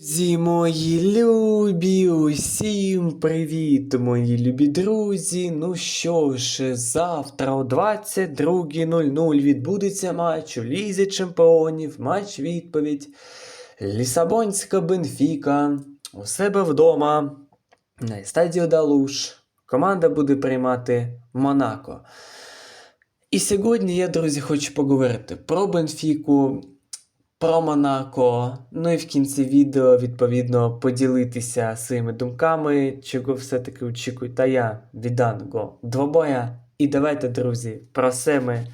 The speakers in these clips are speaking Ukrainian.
Друзі мої любі, усім привіт, мої любі друзі. Ну що ж, завтра о 22.00 відбудеться матч у Лізі Чемпіонів, матч відповідь. Лісабонська Бенфіка у себе вдома на стадіо Далуш. Команда буде приймати Монако. І сьогодні я, друзі, хочу поговорити про Бенфіку, про Монако. Ну і в кінці відео, відповідно, поділитися своїми думками, чого все-таки очікую. Та я від двобоя. І давайте, друзі, про все ми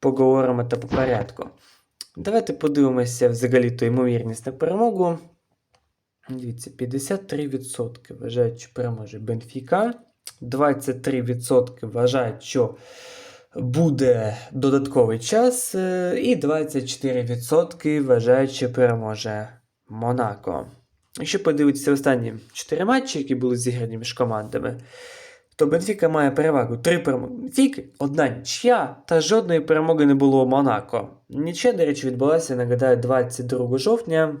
поговоримо та по порядку. Давайте подивимося взагалі ту ймовірність на перемогу. Дивіться, 53% вважають, що переможе Бенфіка. 23% вважають, що буде додатковий час, е, і 24% вважають, що переможе Монако. Якщо подивитися останні 4 матчі, які були зіграні між командами, то Бенфіка має перевагу 3 перемоги Бенфіки, одна нічия та жодної перемоги не було у Монако. Нічия, до речі, відбулася, нагадаю, 22 жовтня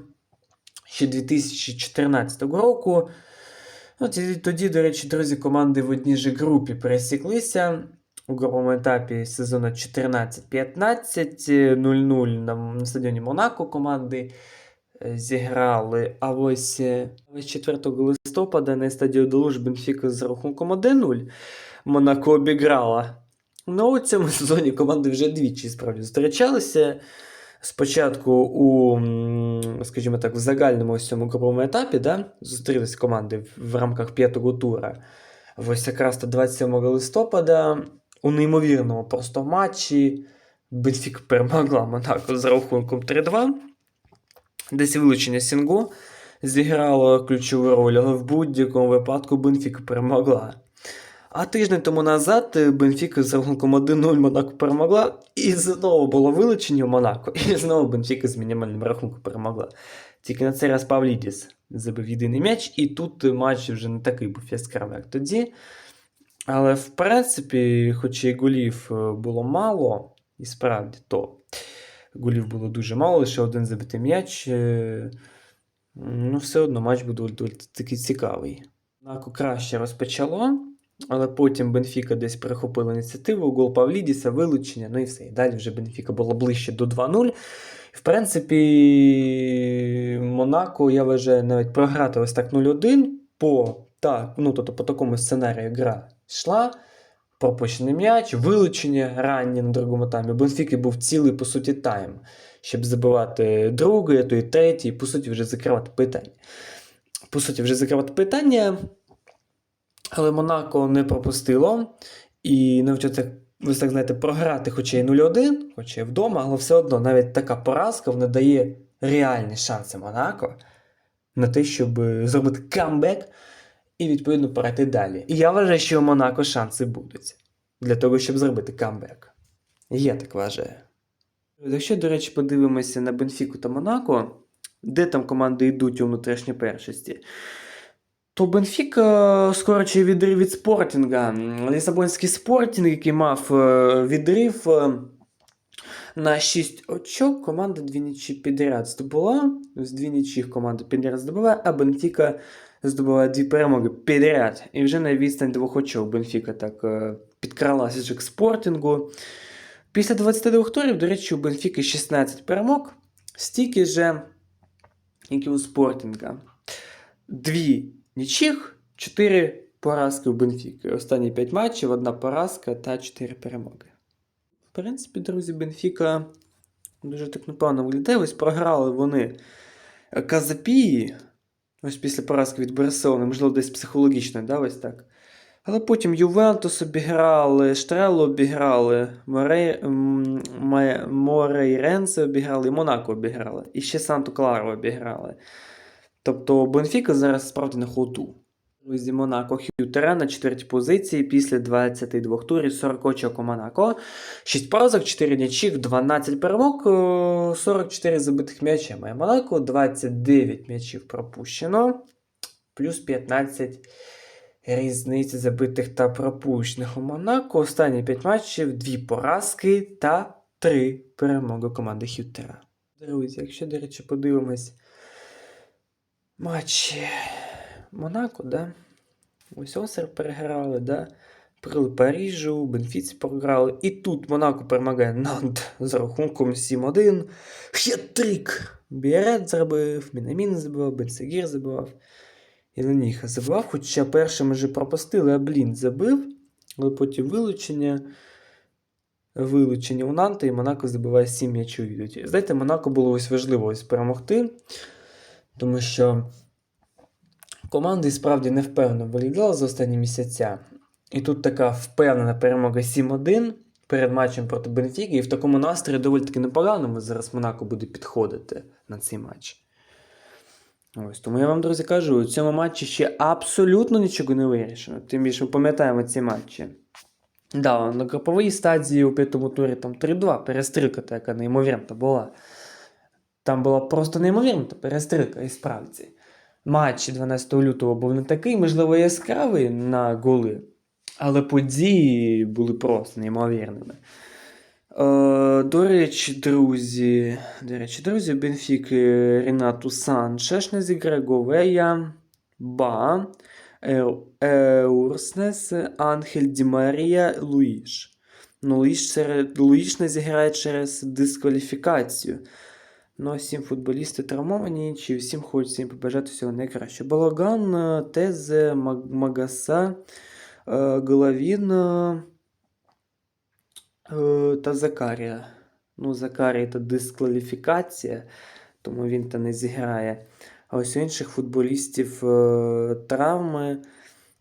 ще 2014 року. Ну, тоді, до речі, друзі, команди в одній же групі пересіклися у груповому етапі сезону 14-15, 0-0 на, стадіоні Монако команди е, зіграли. А ось, е, 4 листопада на стадіо Долуж Бенфіка з рахунком 1-0 Монако обіграла. Ну, у цьому сезоні команди вже двічі справді зустрічалися. Спочатку у, скажімо так, в загальному ось цьому груповому етапі да, зустрілись команди в, рамках п'ятого тура. Ось якраз то 27 листопада у неймовірному просто матчі Бенфік перемогла Монако з рахунком 3-2. Десь вилучення Сінго зіграло ключову роль, але в будь-якому випадку Бенфіка перемогла. А тиждень тому назад Бенфіка з рахунком 1-0 Монако перемогла, і знову було вилучення у Монако, і знову Бенфіка з мінімальним рахунком перемогла. Тільки на цей раз Павлідіс забив єдиний м'яч, і тут матч вже не такий був яскравий, як тоді. Але в принципі, хоч і голів е, було мало, і справді то голів було дуже мало, лише один забитий м'яч. е, Ну, все одно матч був доволі такий цікавий. Монако краще розпочало, але потім Бенфіка десь перехопила ініціативу, гол Павлідіса, вилучення, ну і все. І далі вже Бенфіка була ближче до 2-0. В принципі, Монако, я вважаю, навіть програти ось так 0-1 по, так, ну, тобто, по такому сценарію гра йшла. Пропущений м'яч, вилучення раннє на другому таймі. Бенфіки був цілий, по суті, тайм, щоб забивати другий, то і третій, і, по суті, вже закривати питання. По суті, вже закривати питання. Але Монако не пропустило. І навчиться, ви так знаєте, програти, хоча й 0-1, хоча й вдома, але все одно навіть така поразка вона дає реальні шанси Монако на те, щоб зробити камбек і відповідно перейти далі. І я вважаю, що у Монако шанси будуть для того, щоб зробити камбек. Я так вважаю. Якщо, до речі, подивимося на Бенфіку та Монако, де там команди йдуть у внутрішній першості, то Бенфіка скоро чи відрив від спортінга. Лісабонський спортінг, який мав е, відрив е, на 6 очок, команда дві нічі підряд здобула. З дві нічі команда підряд здобуває, а Бенфіка здобуває дві перемоги підряд. І вже на відстань двох очок Бенфіка так е, підкралася вже к спортінгу. Після 22 турів, до речі, у Бенфіки 16 перемог, стільки же, як і у спортінга. Дві нічих, 4 поразки у Бенфіки. Останні 5 матчів, одна поразка та 4 перемоги. В принципі, друзі, Бенфіка дуже так непогано виглядає. Ось програли вони Казапії. Ось після поразки від Барселони, можливо, десь психологічно, да, ось так. Але потім Ювентус обіграли, Штрелу обіграли, Морей... Морейренце обіграли, і Монако обіграли. І ще Санту Клару обіграли. Тобто Бенфіка зараз справді на ходу. Друзі, Монако Х'ютера на четвертій позиції після 22 турів 40 очок у Монако. 6 поразок, 4 нічих, 12 перемог, е, 44 забитих м'яча має Монако, 29 м'ячів пропущено, плюс 15 різниці забитих та пропущених у Монако. Останні 5 матчів, 2 поразки та 3 перемоги команди Х'ютера. Друзі, якщо, до речі, подивимось матчі Монако, да? Ось Осер переграли, да? При Парижу, Бенфіці програли. І тут Монако перемагає Нант з рахунком 7-1. Хет-трик! Біарет зробив, Мінамін забивав, Бенсегір забивав. І Леніха забивав, хоча першим вже пропустили, а Блін забив, але потім вилучення. Вилучення у Нанта, і Монако забиває 7 м'ячів. Знаєте, Монако було ось важливо ось перемогти, тому що команди справді не впевнено виглядали за останні місяця. І тут така впевнена перемога 7-1 перед матчем проти Бенфіки, і в такому настрої доволі таки непоганому зараз Монако буде підходити на цей матч. Ось, тому я вам, друзі, кажу, у цьому матчі ще абсолютно нічого не вирішено. Тим більше ми пам'ятаємо ці матчі. Да, на груповій стадії у п'ятому турі там 3-2 перестрілка така неймовірна була. Там була просто неймовірна перестрілка, і справді. Матч 12 лютого був не такий, можливо, яскравий на голи, але події були просто неймовірними. Е, до речі, друзі, до речі, друзі, Бенфіки Ренату Санчеш не зіграє Говея, Ба, Еурснес, Анхель Ді Луїш. Ну, Луїш, серед- Луїш не зіграє через дискваліфікацію. Ну, а всім футболісти травмовані, чи всім хочеться їм побажати всього найкраще. Балаган, е, Тезе, Магаса, е, Головін е, та Закарія. Ну, Закарія це дискваліфікація, тому він та не зіграє. А ось у інших футболістів травми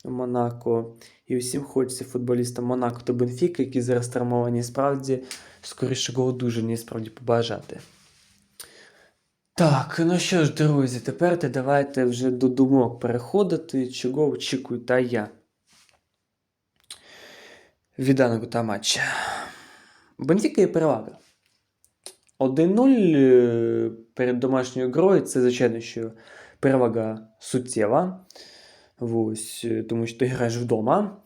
в Монако. І усім хочеться футболістам Монако та Бенфіки, які зараз травмовані, справді скорішого одужання і справді побажати. Так, ну що ж, друзі, тепер ти давайте вже до думок переходити, чого очікую та я. Від даного та матча. Бенфіка є перевага. 1-0 е, перед домашньою грою це, звичайно, що перевага суттєва. Ось, е, тому що ти граєш вдома.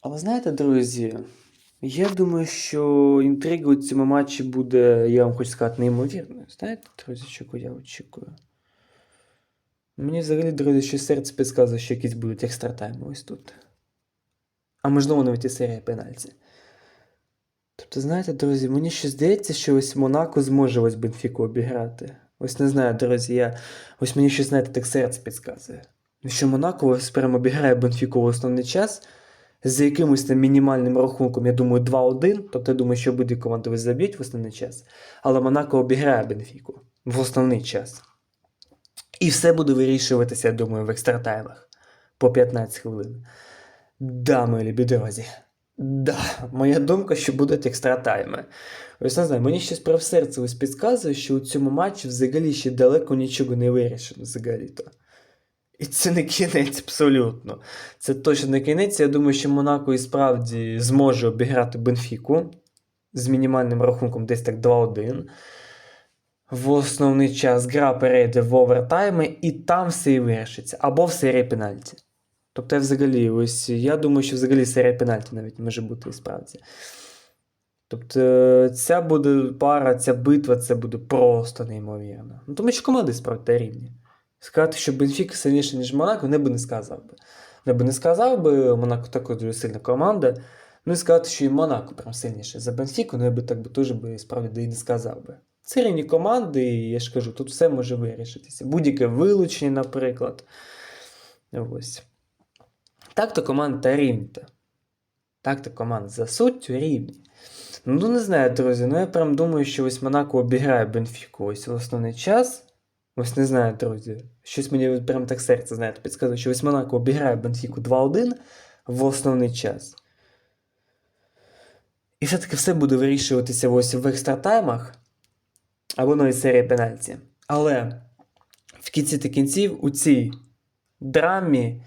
Але знаєте, друзі, я думаю, що інтрига у цьому матчі буде, я вам хочу сказати, неймовірною. Знаєте, друзі, чого я очікую? Мені взагалі, друзі, що серце підказує, що якісь будуть екстратайми ось тут. А можливо, навіть і серія пенальті. Тобто, знаєте, друзі, мені ще здається, що ось Монако зможе ось Бенфіку обіграти. Ось не знаю, друзі, я. Ось мені ще, знаєте, так серце підказує. Що Монако ось прямо обіграє Бенфіку в основний час з якимось там мінімальним рахунком, я думаю, 2-1. Тобто я думаю, що обидві команди заб'ють в основний час. Але Монако обіграє Бенфіку в основний час. І все буде вирішуватися, я думаю, в екстратаймах по 15 хвилин. Да, мої любі друзі. Да, моя думка, що будуть екстратайми. Ось не знаю, мені щось про серце ось підказує, що у цьому матчі взагалі ще далеко нічого не вирішено взагалі-то. І це не кінець абсолютно. Це точно не кінець. Я думаю, що Монако і справді зможе обіграти Бенфіку з мінімальним рахунком десь так 2-1. В основний час гра перейде в овертайми, і там все і вирішиться. Або в серії пенальті. Тобто, я взагалі, ось я думаю, що взагалі серія пенальті навіть може бути і справді. Тобто, е, ця буде пара, ця битва, це буде просто неймовірно. Ну, тому що команди справді рівні. Сказати, що Бенфіка сильніше, ніж Монако, не би не сказав би. Не би не сказав би, Монако також дуже сильна команда. Ну і сказати, що і Монако прям сильніше за Бенфіку, ну я би так би теж би справді і не сказав би. Це рівні команди, і я ж кажу, тут все може вирішитися. Будь-яке вилучення, наприклад. Ось. Так-то команда рівні. Так-то команда за суттю рівні. Ну, не знаю, друзі, ну я прям думаю, що ось Монако обіграє Бенфіку ось в основний час. Ось не знаю, друзі. Щось мені прям так серце, знаєте, підказує, що ось Монако обіграє Бенфіку 2-1 в основний час. І все-таки все буде вирішуватися ось в екстратаймах або навіть серії пенальті. Але в кінці та кінців у цій драмі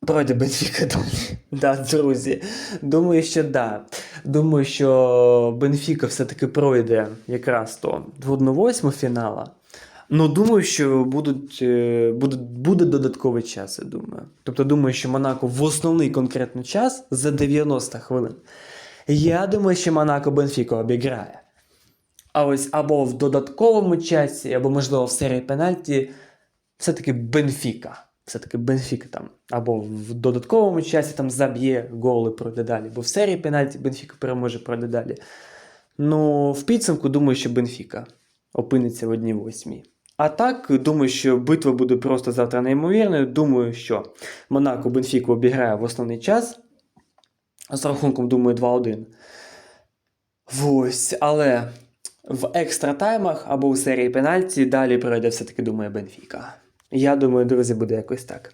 пройде Бенфіка далі. Да, друзі. Думаю, що да. Думаю, що Бенфіка все-таки пройде якраз то в 1-8 фінала. Ну, думаю, що будуть, е, буде, буде додатковий час, я думаю. Тобто, думаю, що Монако в основний конкретний час за 90 хвилин. Я думаю, що Монако Бенфіко обіграє. А ось або в додатковому часі, або, можливо, в серії пенальті все-таки Бенфіка. Все-таки Бенфіка там або в додатковому часі там заб'є голи пройде далі, бо в серії пенальті Бенфіка переможе пройде далі. Ну, в підсумку думаю, що Бенфіка опиниться в одній восьмій. А так, думаю, що битва буде просто завтра неймовірною. Думаю, що Монако Бенфіку обіграє в основний час. З рахунком, думаю, 2-1. Ось, але в екстра таймах або у серії пенальті далі пройде все-таки, думаю, Бенфіка. Я думаю, друзі, буде якось так.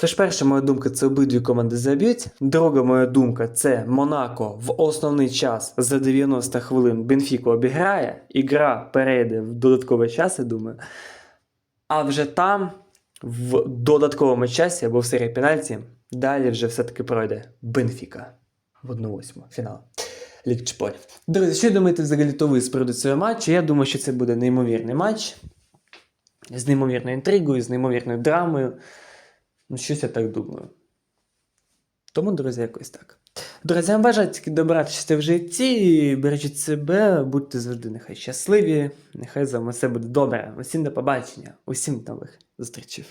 Тож, перша моя думка це обидві команди заб'ють. Друга моя думка це Монако в основний час за 90 хвилин Бенфіку обіграє, і гра перейде в додатковий час, я думаю. А вже там, в додатковому часі або в серії пенальті, далі вже все-таки пройде Бенфіка в 1-8 фінал. Ліг Чемпіонів. Друзі, що думаєте взагалі то ви з цього матчу? Я думаю, що це буде неймовірний матч з неймовірною інтригою, з неймовірною драмою. Ну, щось я так думаю. Тому, друзі, якось так. Друзі, вам бажаю тільки добра щастя в житті, бережіть себе, будьте завжди нехай щасливі, нехай за вами все буде добре. Усім до побачення, усім нових зустрічей.